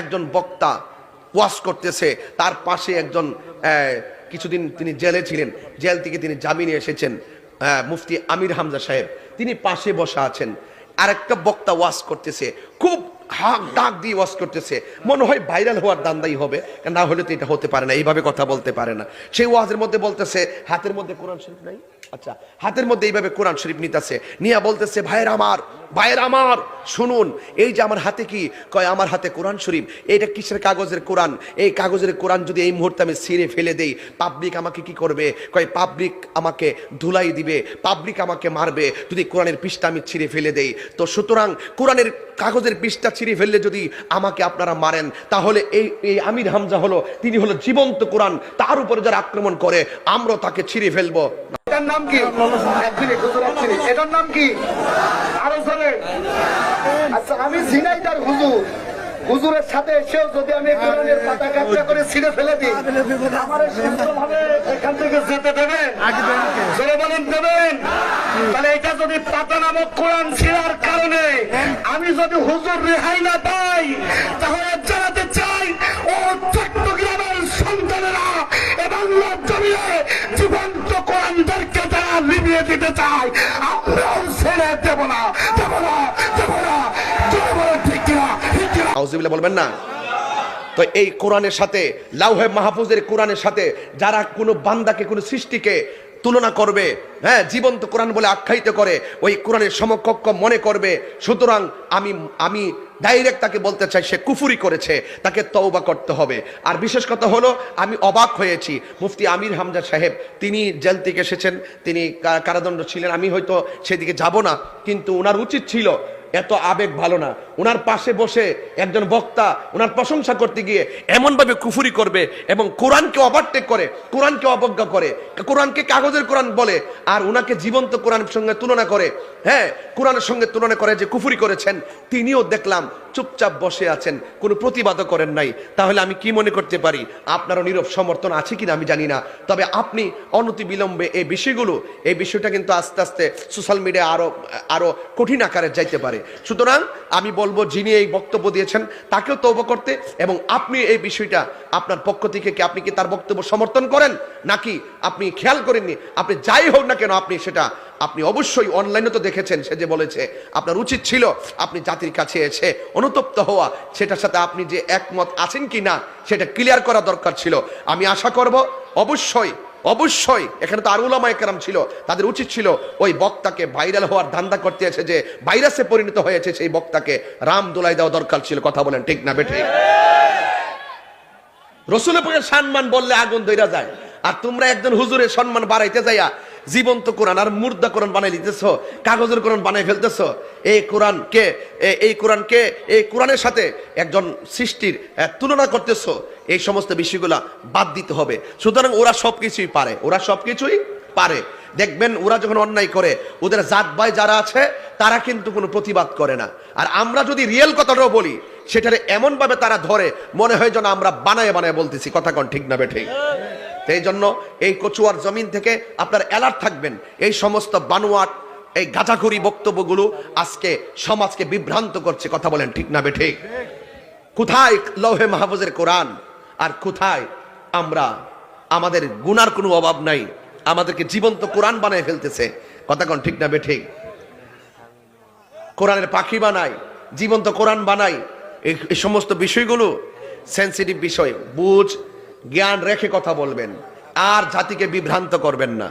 একজন বক্তা ওয়াজ করতেছে, তার পাশে একজন কিছুদিন তিনি জেলে ছিলেন। জেল থেকে তিনি জামিনে এসেছেন মুফতি আমির হামজা সাহেব। তিনি পাশে বসা আছেন। আরেকটা বক্তা ওয়াজ করতেছে, খুব হাক ডাক দিয়ে ওয়াজ করতেছে। মনে হয় ভাইরাল হওয়ার দান্দাই হবে, না হলে তো এটা হতে পারে না, এইভাবে কথা বলতে পারে না। সেই ওয়াজের মধ্যে বলতেছে, হাতের মধ্যে কোরআন শরীফ নাই? আচ্ছা হাতের মধ্যে এইভাবে কোরআন শরীফ নিতেছে। নিয়া বলতেছে, ভাইয়ের আমার ভাইয়ের আমার শুনুন এই যে আমার হাতে কি? কয় আমার হাতে কোরআন শরীফ। এইটা কিসের কাগজের কোরআন? এই কাগজের কোরআন যদি এই মুহূর্তে আমি ছিঁড়ে ফেলে দেই পাবলিক আমাকে কি করবে? কয় পাবলিক আমাকে ধুলাই দিবে পাবলিক আমাকে মারবে যদি কোরআনের পৃষ্ঠা আমি ছিঁড়ে ফেলে দেই। তো সুতরাং কোরআনের কাগজের পৃষ্ঠা ছিঁড়ে ফেললে যদি আমাকে আপনারা মারেন তাহলে এই এই আমির হামজা হলো তিনি হলো জীবন্ত কোরআন। তার উপরে যারা আক্রমণ করে আমরা তাকে ছিঁড়ে ফেলব। এটার নাম কি। এটার নাম কি? আরও জোরে আচ্ছা আমি ঝিনাইদার হুজুর। হুজুরের সাথে এসেও যদি আমি কোরআনের পাতা করে ছিঁড়ে ফেলে দিই আমার সুন্দরভাবে এখান থেকে যেতে দেবেন। জোরে বলেন দেবেন। তাহলে এটা যদি পাতা নামক কোরআন ছিঁড়ার কারণে আমি যদি হুজুর রেহাই না পাই তাহলে জানাতে চাই ও চট্টগ্রামের সন্তানেরা এবং জমিয়ে জীবন্ত কোরআনদেরকে লিবিয়ে দিতে আমরাও ছেড়ে দেব না দেব না দেব না। ঠিক আউজিবিল্লাহ বলবেন না? তো এই কোরআনের সাথে, লাউহে মাহফুজের কোরআনের সাথে যারা কোনো বান্দাকে, কোনো সৃষ্টিকে তুলনা করবে হ্যাঁ জীবন্ত কোরআন বলে আখ্যায়িত করে, ওই কোরআনের সমকক্ষ মনে করবে, সুতরাং আমি আমি ডাইরেক্ট তাকে বলতে চাই, সে কুফুরি করেছে, তাকে তওবা করতে হবে। আর বিশেষ কথা হলো, আমি অবাক হয়েছি। মুফতি আমির হামজা সাহেব, তিনি জেল থেকে এসেছেন, তিনি কারাদণ্ড ছিলেন, আমি হয়তো সেদিকে যাব না, কিন্তু ওনার উচিত ছিল এত আবেগ ভালো না। ওনার পাশে বসে একজন বক্তা ওনার প্রশংসা করতে গিয়ে এমনভাবে কুফুরি করবে এবং কোরআনকে ওভারটেক করে, কোরআনকে অবজ্ঞা করে, কোরআনকে কাগজের কোরআন বলে, আর ওনাকে জীবন্ত কোরআনের সঙ্গে তুলনা করে হ্যাঁ কোরআনের সঙ্গে তুলনা করে যে কুফুরি করেছেন, তিনিও দেখলাম চুপচাপ বসে আছেন, কোনো প্রতিবাদও করেন নাই। তাহলে আমি কি মনে করতে পারি? আপনারও নীরব সমর্থন আছে কিনা আমি জানি না। তবে আপনি অনতি বিলম্বে এই বিষয়গুলো, এই বিষয়টা কিন্তু আস্তে আস্তে সোশ্যাল মিডিয়া আরও আরও কঠিন আকারে যাইতে পারে। সুতরাং আমি বলব, যিনি এই বক্তব্য দিয়েছেন, তাকেও তৌব করতে এবং আপনি এই বিষয়টা আপনার পক্ষ থেকে কি আপনি কি তার বক্তব্য সমর্থন করেন? নাকি আপনি খেয়াল করেননি? আপনি যাই হোক না কেন আপনি সেটা আপনি অবশ্যই অনলাইনে তো দেখেছেন, সে যে বলেছে, আপনার উচিত ছিল আপনি জাতির কাছে এসে অনুতপ্ত হওয়া, সেটার সাথে আপনি যে একমত আছেন কি না সেটা ক্লিয়ার করা দরকার ছিল। আমি আশা করব, অবশ্যই অবশ্যই, এখানে তো আরও উলামায়ে কেরাম ছিল, তাদের উচিত ছিল ওই বক্তাকে ভাইরাল হওয়ার ধান্দা করতে এসে যে ভাইরাসে পরিণত হয়েছে সেই বক্তাকে রাম দোলাই দেওয়া দরকার ছিল, কথা বলেন, ঠিক না বেঠে? রসুলের সম্মান বললে আগুন দইরা যায়। আর তোমরা একজন হুজুরের সম্মান বাড়াইতে যাইয়া জীবন্ত কোরআন আর মুর্দা কোরআন বানাই দিতেছ, কাগজের কোরআন বানাই ফেলতেছ। এই কোরআনকে এ- এই কোরআনকে এই কোরআনের সাথে একজন সৃষ্টির তুলনা করতেছ। এই সমস্ত বিষয়গুলা বাদ দিতে হবে। সুতরাং ওরা সবকিছুই পারে। ওরা সবকিছুই পারে। দেখবেন ওরা যখন অন্যায় করে, ওদের জাত ভাই যারা আছে, তারা কিন্তু কোনো প্রতিবাদ করে না। আর আমরা যদি রিয়েল কথাটাও বলি, সেটারে এমন ভাবে তারা ধরে, মনে হয় যেন আমরা বানায় বানায় বলতেছি। কথা কোন ঠিক না বেঠিক এই জন্য এই কচুয়ার জমিন থেকে আপনার অ্যালার্ট থাকবেন। এই সমস্ত বানোয়াট, এই গাঁজাখুরি বক্তব্যগুলো আজকে সমাজকে বিভ্রান্ত করছে, কথা বলেন ঠিক না বেঠিক কোথায় লৌহে মাহফুজের কোরআন? আর কোথায় আমরা? আমাদের গুনার কোনো অভাব নাই। আমাদেরকে জীবন্ত কোরআন বানায় ফেলতেছে। কথা কোন ঠিক না বেঠিক কোরআনের পাখি বানাই, জীবন্ত কোরআন বানাই। এই এই সমস্ত বিষয়গুলো সেন্সিটিভ বিষয়, বুঝ জ্ঞান রেখে কথা বলবেন। আর জাতিকে বিভ্রান্ত করবেন না।